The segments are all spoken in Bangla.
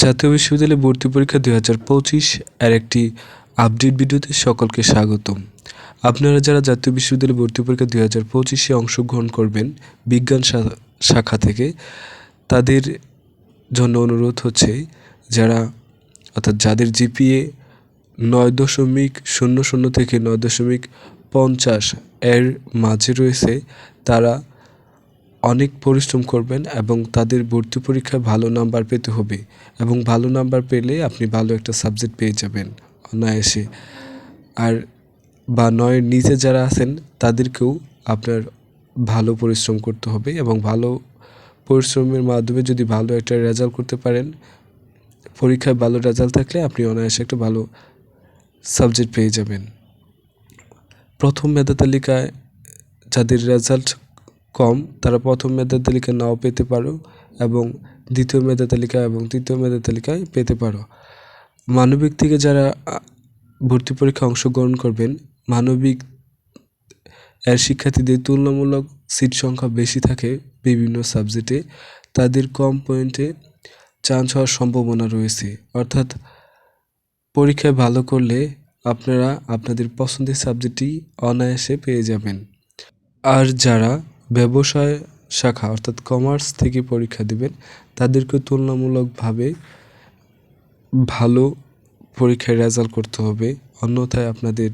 জাতীয় বিশ্ববিদ্যালয় ভর্তি পরীক্ষা দুই হাজার পঁচিশ এর একটি আপডেট ভিডিওতে সকলকে স্বাগতম। আপনারা যারা জাতীয় বিশ্ববিদ্যালয় ভর্তি পরীক্ষা দুই হাজার পঁচিশে অংশগ্রহণ করবেন বিজ্ঞান শাখা থেকে, তাদের জন্য অনুরোধ হচ্ছে যারা, অর্থাৎ যাদের জিপিএ নয় দশমিক শূন্য শূন্য থেকে নয় দশমিক পঞ্চাশ এর মাঝে রয়েছে, তারা অনেক পরিশ্রম করবেন এবং তাদের ভর্তি পরীক্ষায় ভালো নাম্বার পেতে হবে এবং ভালো নাম্বার পেলে আপনি ভালো একটা সাবজেক্ট পেয়ে যাবেন অনায়াসে। আর বা নয়ের নিচে যারা আছেন, তাদেরকেও আপনার ভালো পরিশ্রম করতে হবে এবং ভালো পরিশ্রমের মাধ্যমে যদি ভালো একটা রেজাল্ট করতে পারেন, পরীক্ষায় ভালো রেজাল্ট থাকলে আপনি অনায়াসে একটা ভালো সাবজেক্ট পেয়ে যাবেন। প্রথম মেধা তালিকায় যাদের রেজাল্ট কম, তারা প্রথম মেধা তালিকায় নাও পেতে পারো এবং দ্বিতীয় মেধা তালিকা এবং তৃতীয় মেধা তালিকায় পেতে পারো। মানবিক থেকে যারা ভর্তি পরীক্ষায় অংশগ্রহণ করবেন, মানবিক এর শিক্ষার্থীদের তুলনামূলক সিট সংখ্যা বেশি থাকে বিভিন্ন সাবজেক্টে, তাদের কম পয়েন্টে চান্স হওয়ার সম্ভাবনা রয়েছে। অর্থাৎ পরীক্ষায় ভালো করলে আপনারা আপনাদের পছন্দের সাবজেক্টটি অনায়াসে পেয়ে যাবেন। আর যারা ব্যবসায় শাখা, অর্থাৎ কমার্স থেকে পরীক্ষা দিবেন। তাদেরকে তুলনামূলকভাবে ভালো পরীক্ষায় রেজাল্ট করতে হবে। অন্যথায় আপনাদের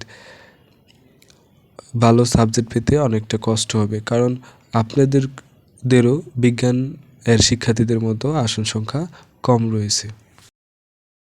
ভালো সাবজেক্ট পেতে অনেকটা কষ্ট হবে। কারণ আপনাদেরদেরও বিজ্ঞান এর শিক্ষার্থীদের মতো আসন সংখ্যা কম রয়েছে।